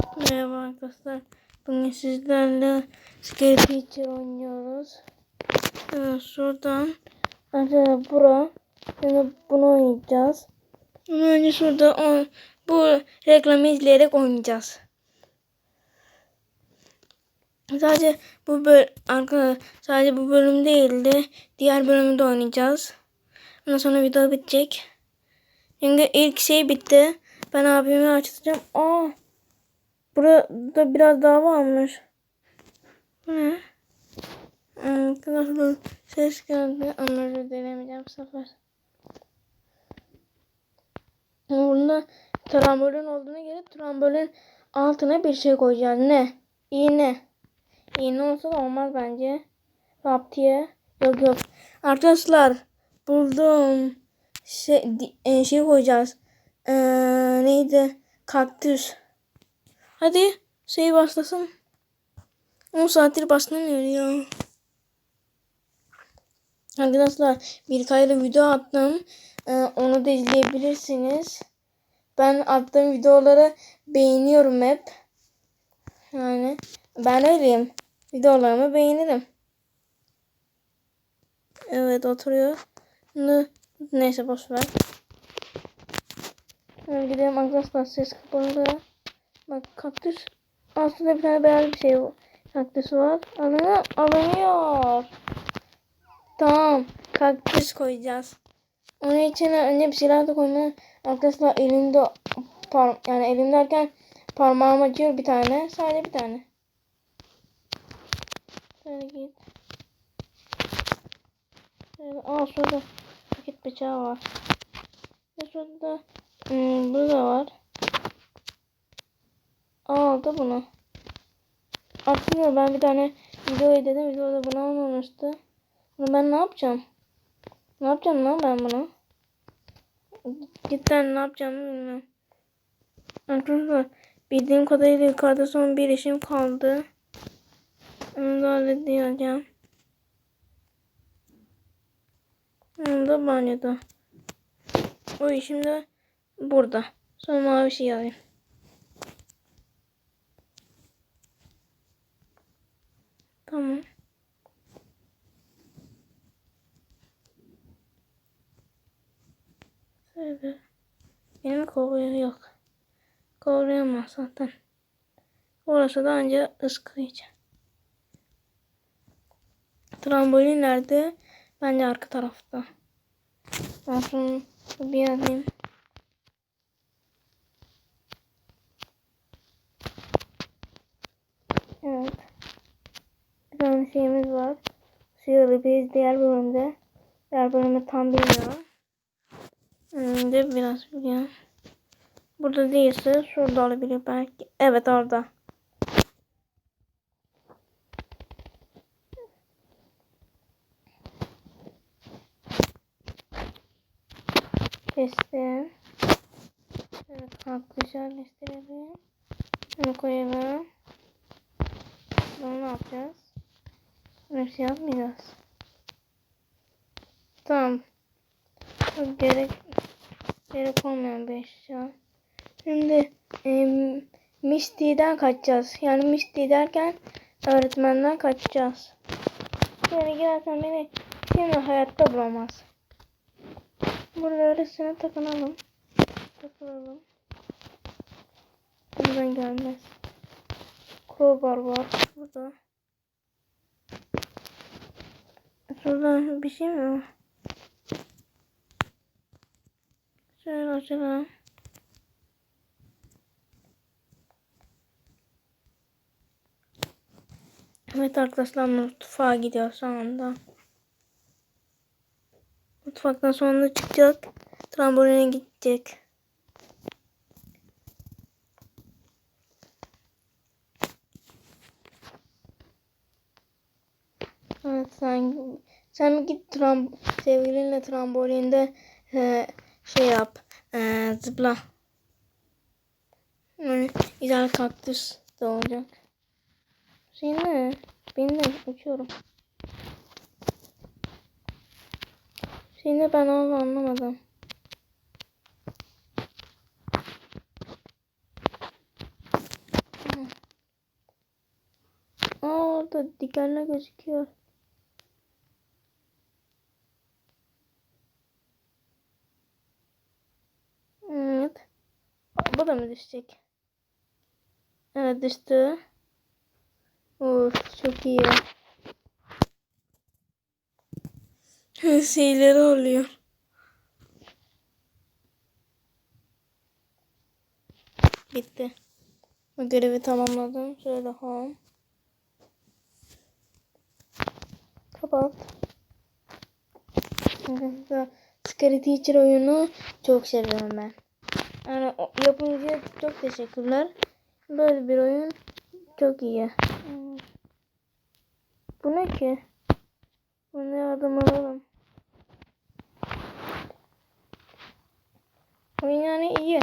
Merhaba arkadaşlar. Bugün sizlerle Scary Teacher oynuyoruz. Ee, şuradan arkadaşlar bura. Şimdi bunu oynayacağız. Ama önce şurada on, bu reklamı izleyerek oynayacağız. Sadece bu böl arkadaşlar sadece bu bölüm değil de diğer bölümde oynayacağız. Ondan sonra video bitecek. Çünkü ilk şey bitti. Ben abimi açacağım. Aa! Burada biraz daha varmış. Bu ne? Arkadaşlar ses geldi. Onları denemeyeceğim bu sefer. Bunda trambolin olduğuna göre trambolin altına bir şey koyacağız. Ne? İğne. İğne olsa da olmaz bence. Raptiye. Yok yok. Arkadaşlar buldum. Şey, e, şey koyacağız. Ee, neydi? Kaktüs. Hadi şey başlasın. 10 saattir başlamıyor ya. Arkadaşlar bir kayda video attım. Ee, onu da izleyebilirsiniz. Ben attığım videoları beğeniyorum hep. Yani ben öyleyim. Videolarımı beğenirim. Evet oturuyor. Ne, neyse boş ver. Hadi gidelim arkadaşlar ses kapalı. Bak kaktüs. Aslında bir tane beyaz bir şey kaktüs var. Alınıyor. Alınıyor. Tamam. Kaktüs koyacağız. Onun için önce bir şeyler de koymaya arkadaşlar elimde par yani elim derken parmağım acıyor bir tane. Sadece bir tane. Şöyle git. Şöyle, aa şurada paket bıçağı var. Ve şurada hmm, burada var. Aldı bunu. Aslında ben bir tane video dedim. Videoda bunu almamıştı. Bunu ben ne yapacağım? Ne yapacağım lan ben bunu? Cidden ne yapacağımı bilmiyorum. Arkadaşlar bildiğim kadarıyla yukarıda son bir işim kaldı. Onu da halledeceğim. Onu da banyoda. O işim de burada. Sonra mavi şey alayım. Tamam. Şöyle. Benim kovuyor yok. Kovlayamaz zaten. Orası da anca ıskıyacak. Trambolin nerede? Bence arka tarafta. Ben şunu bir alayım. Evet. Bir tane şeyimiz var. Siyahlı biz diğer bölümde. Diğer bölümde tam bilmiyorum. Hmm, de biraz biliyorum. Burada değilse şurada olabilir belki. Evet orada. Kestim. Evet kalkmış yerleştirelim. Bunu koyalım. Bunu ne yapacağız? Böyle bir şey yapmayacağız. Tamam. Çok gerek gerek olmayan bir eşya. Şimdi e, Misty'den kaçacağız. Yani Misty derken öğretmenden kaçacağız. Şöyle girersen beni şimdi hayatta bulamaz. Burada öylesine takınalım. Takılalım. Buradan gelmez. Crowbar var burada. Şurada bir şey mi var? Şöyle açalım. Evet arkadaşlar mutfağa gidiyor şu anda. Mutfaktan sonra çıkacak. Tramboline gidecek. Evet sen sen git tram sevgilinle trambolinde e, şey yap. E, zıpla. Yani güzel kaktüs de olacak. Şey ne? Ben de uçuyorum. Şey ne ben onu anlamadım. da dikenler gözüküyor. Evet. Bu da mı düşecek? Evet düştü. Of çok iyi. Şeyleri oluyor. Bitti. Bu görevi tamamladım. Şöyle home. Kapat. Scary Teacher oyunu çok seviyorum ben. Yani yapımcıya çok teşekkürler. Böyle bir oyun çok iyi. Bu ne ki? Bunu yardım alalım. Oyun yani iyi.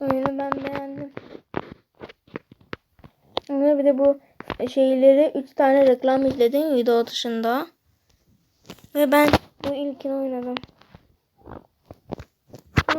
Oyunu ben beğendim. Ama Bir de bu şeyleri 3 tane reklam izledim video dışında. Ve ben bu ilkini oynadım.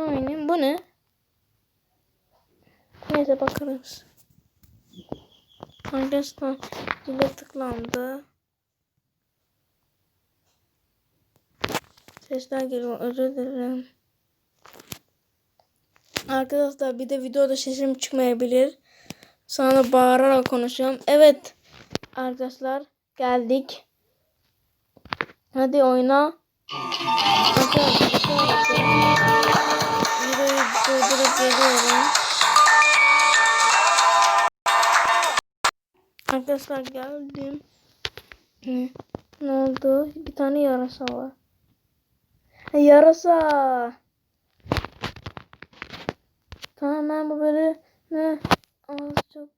Oynayayım. Bu ne? Neyse bakarız. Arkadaşlar zile tıklandı. Sesler geliyor. Özür dilerim. Arkadaşlar bir de videoda sesim çıkmayabilir. Sana bağırarak konuşuyorum. Evet. Arkadaşlar geldik. Hadi oyna. Arkadaşlar Arkadaşlar geldim. Ne? Ne oldu? Bir tane yarasa var. Ha, yarasa. Tamam ben bu böyle ne? Az çok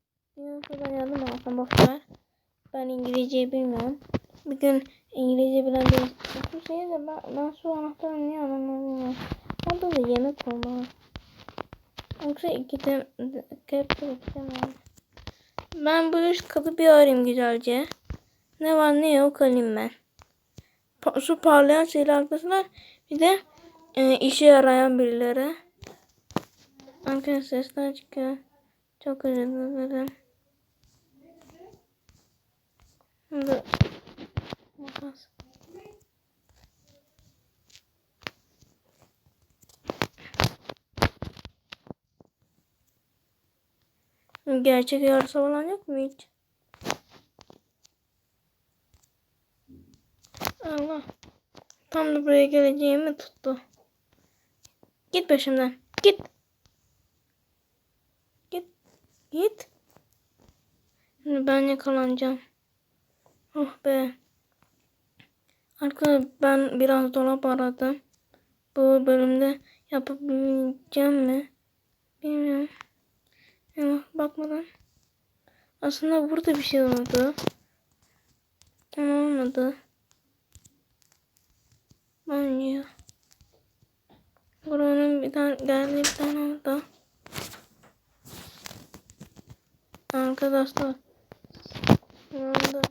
kadar yardım alsam boş ver. Ben İngilizce bilmiyorum. Bir gün İngilizce bilen bir şeyi de ben, ben su anahtarını niye alamıyorum. Orada da yemek olmalı. Yoksa iki de kep yapacağım Ben bu üst katı bir arayayım güzelce. Ne var ne yok alayım ben. Pa şu parlayan şeyler arkadaşlar. Bir de e, işe yarayan birileri. Arkadaşlar sesler çıkıyor. Çok özür dilerim. Şimdi makas. Gerçek yarısı falan yok mu hiç? Allah. Tam da buraya geleceğimi tuttu. Git peşimden. Git. Git. Git. Şimdi ben yakalanacağım. Oh be. Arkadaşlar ben biraz dolap aradım. Bu bölümde yapabileceğim mi? Bilmiyorum. Ama bakmadan. Aslında burada bir şey oldu. Ama olmadı. Banyo. Buranın bir tane geldi bir tane oldu. Arkadaşlar. Şu anda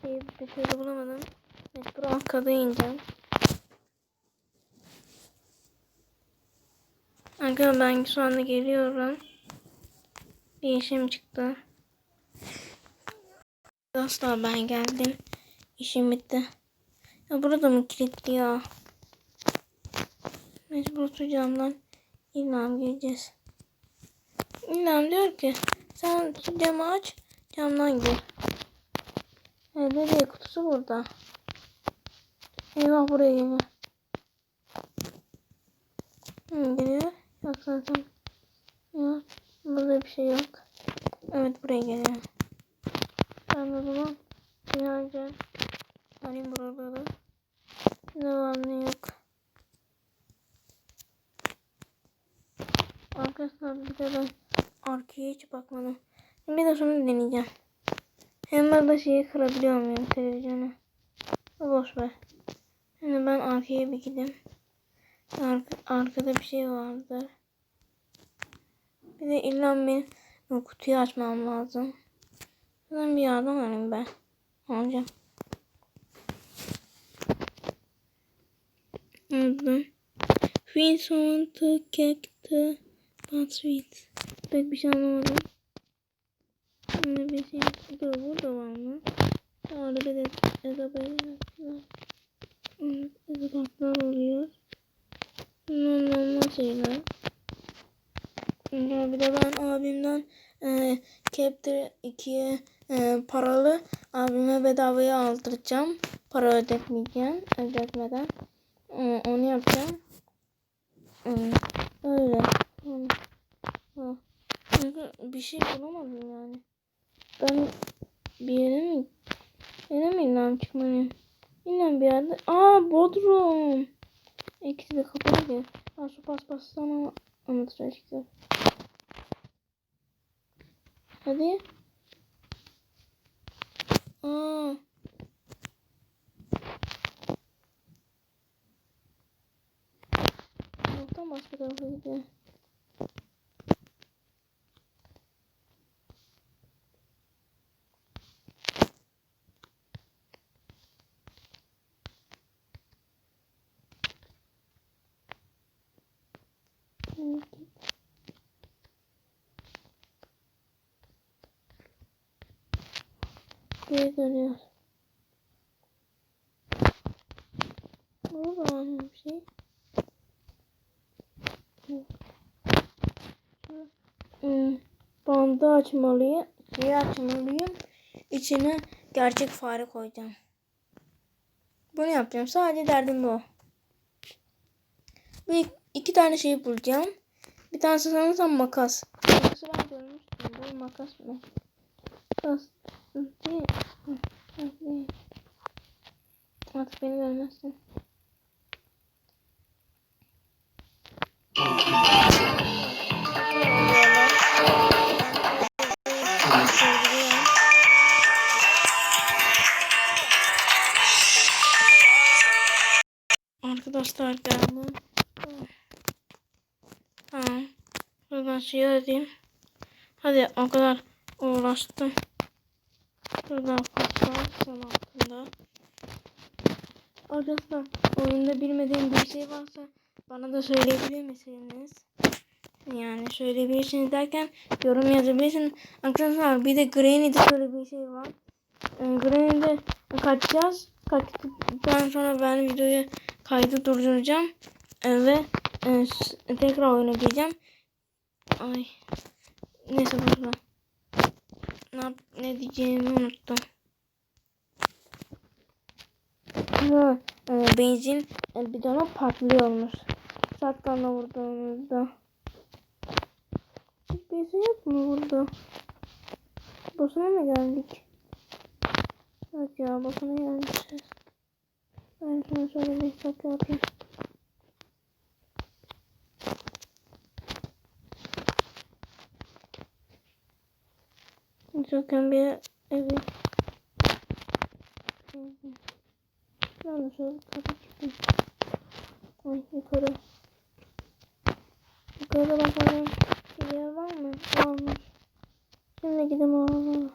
şey bir türlü bulamadım. Mecbur arkada ineceğim. Arkadaşlar ben şu anda geliyorum. Bir işim çıktı. Arkadaşlar ben geldim. İşim bitti. Ya burada mı kilitli ya? Mecbur şu camdan İlham gireceğiz. İlham diyor ki sen camı aç camdan gir. Evet nereye kutusu burada. Eyvah buraya geliyor. Hı, geliyor. Yok zaten. Yok. Burada bir şey yok. Evet buraya geliyor. Ben de bunu güzelce arayayım buraları. Ne yok. Arkadaşlar bir de ben arkaya hiç bakmadım. Bir de sonra deneyeceğim. Hem ben de şeyi kırabiliyor muyum televizyonu? Boş ver. Şimdi ben arkaya bir gideyim. Arka, arkada bir şey vardır. Bir de illa benim kutuyu açmam lazım. Ben bir yardım arayayım ben. Alacağım. Aldım. Want to kick the sweet. Pek bir şey anlamadım. Ne bir şey dur burada var mı? Orada bir de ezobaylar. Ezobatlar oluyor. Normal şeyler. Ya bir de ben abimden e, Capture 2'ye e, paralı abime bedavaya aldıracağım. Para ödetmeyeceğim. Ödetmeden. E, onu yapacağım. E, öyle. Çünkü bir şey bulamadım yani. Ben bir yere mi yere mi inanam çıkmalıyım? İnan bir yerde. Aa Bodrum. İkisi de kapalı ki. Ha su pas pas sana anlatacağız işte. Hadi. Aa. Yoktan başka tarafa gidiyor. Geri dönüyor. Burada var mı bir şey? Hmm, bandı açmalıyım. Şeyi açmalıyım. İçine gerçek fare koyacağım. Bunu yapacağım. Sadece derdim bu. Bir iki tane şey bulacağım. Bir tanesi sanırsam makas. Makası ben görmüştüm. Bu makas mı? Makas. Artık beni görmezsin. Arkadaşlar geldim. Tamam. Buradan şey edeyim. Hadi o kadar uğraştım. Buradan paslar son altında. Arkadaşlar oyunda bilmediğim bir şey varsa bana da söyleyebilir misiniz? Yani söyleyebilirsiniz derken yorum yazabilirsiniz. Arkadaşlar bir de Granny'de şöyle bir şey var. Ee, Granny'de kaçacağız. Kaçtıktan sonra ben videoyu kaydı durduracağım. Ee, ve e, tekrar oyuna gireceğim. Ay. Neyse burada. Ne, ne diyeceğimi unuttum. Ha, e, benzin e, bidonu patlıyormuş. Şatkanla vurduğumuzda. Hiçbir şey yok mu burada? Boşuna mı geldik? Evet ya boşuna gelmişiz. Ben şunu şöyle bir hesap yapayım. Zaten bir evi. Ben de şöyle yukarı çıkayım. Ay yukarı. Yukarıda bakalım. Bir yer var mı? Varmış. Şimdi gidelim.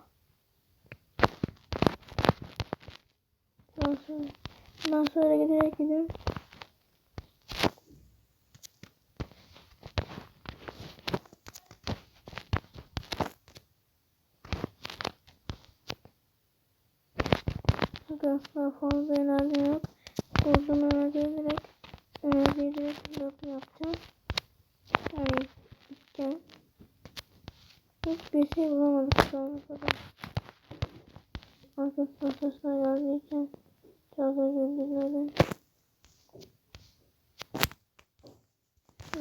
Ben şöyle, ben şöyle giderek gidelim. Arkadaşlar fazla enerji yok. Buradan enerjiyi direkt enerjiyi direkt blok yapacağım. Yani gideceğim. Hiçbir şey bulamadık şu ana kadar. Arkadaşlar geldiği için çok özür dilerim.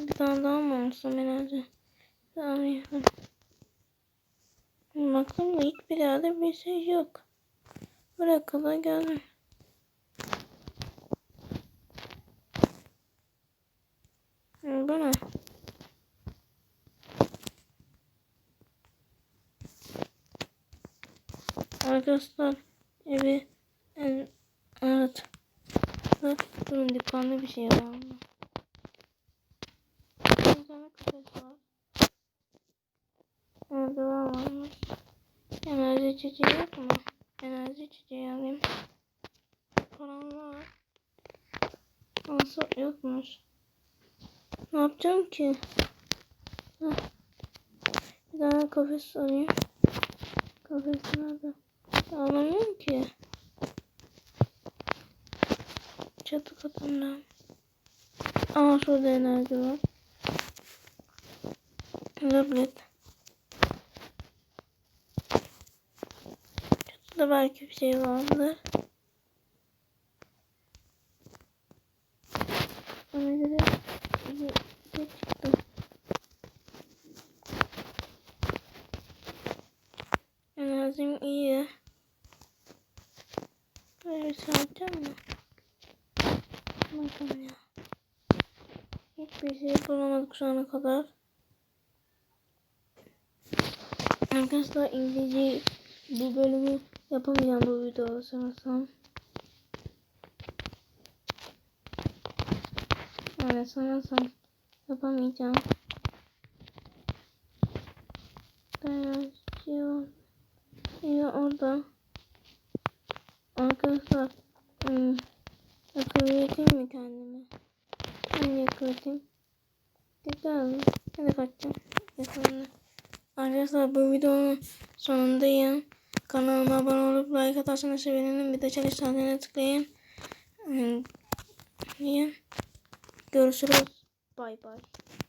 Bir tane daha mı olsun enerji? Tamam yapalım. Baktım da hiçbir yerde bir şey yok. Kadar geldim. Hı, Bu ne? Arkadaşlar evi evet. Bak durun dükkanlı bir şey var. Bir tane kafes var. Merdiven varmış. Enerji içeceği yok mu? Enerji içeceği alayım. Param var. Yokmuş. Ne yapacağım ki? Bir tane kafes alayım. Kafesi nerede? Ağlamıyorum ki. Çatı katında. Aa şurada enerji var. Tablet. Çatıda belki bir şey vardır. Ona göre bir şey çıktı. Enerjim iyi. Böyle bir şey mı? Bakalım ya. Hiçbir şey bulamadık şu ana kadar. Arkadaşlar İngilizce bu bölümü yapamayacağım bu videoda sanırsam. Yani sanırsam yapamayacağım. Şey var. Ya orada. Arkadaşlar. Hmm, yakalayayım mi kendimi? Ben yakalayayım. Güzel mi? Hadi kaçacağım. Yakalayayım. Arkadaşlar bu videonun sonundayım. Kanalıma abone olup like atarsanız sevinirim. Bir de çalış saatine tıklayın. Hmm, Görüşürüz. Bay bay.